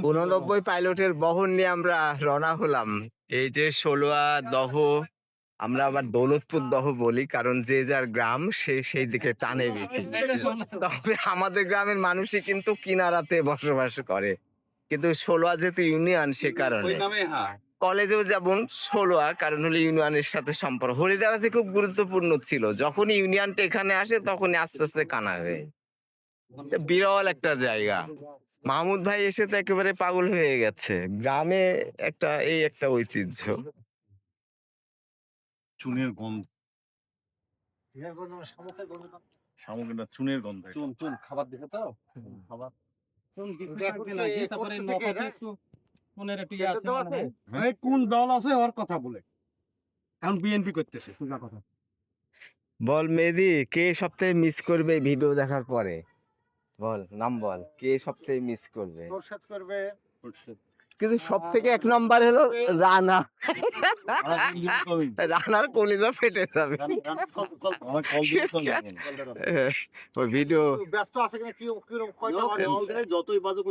উননব্বই পাইলটের বহন নিয়ে আমরা রওনা হলাম। এই যে ষোলোয়া দহ আমরা আবার দৌলতপুর দহ বলি কারণ যে যার গ্রাম সে সেই দিকে টানে বেশি। তবে আমাদের গ্রামের মানুষই কিন্তু কিনারাতে বসবাস করে। কিন্তু ষোলোয়া যেহেতু ইউনিয়ন সে কারণে। হ্যাঁ। কলেজেও যেমন ষোলোয়া কারণ হলো ইউনিয়নের সাথে সম্পর্ক। হরিদাবাসে খুব গুরুত্বপূর্ণ ছিল। যখন ইউনিয়নটা এখানে আসে তখনই আস্তে আস্তে কানা হয়ে বিরল একটা জায়গা। মাহমুদ ভাই এসে তো একেবারে পাগল হয়ে গেছে। গ্রামে একটা এই একটা ঐতিহ্য। চুনের গন্ধ। চুনের গন্ধ চুন চুন খাবার দেখে তো? খাবার। কোন দল আছে ওর কথা বলে? এখন বিএনপি করতেছে কথা। বল মেদি কে সপ্তাহে মিস করবে ভিডিও দেখার পরে? বল নাম বল। কে সবথেকে মিস করবে? প্রসাদ করবে। কিন্তু সব থেকে এক নম্বর হলো রানা। রানার কলিজা ফেটে যাবে। ওই ভিডিও ব্যস্ত আছে কিনা কি কীরকম কয়টা যতই বাজুক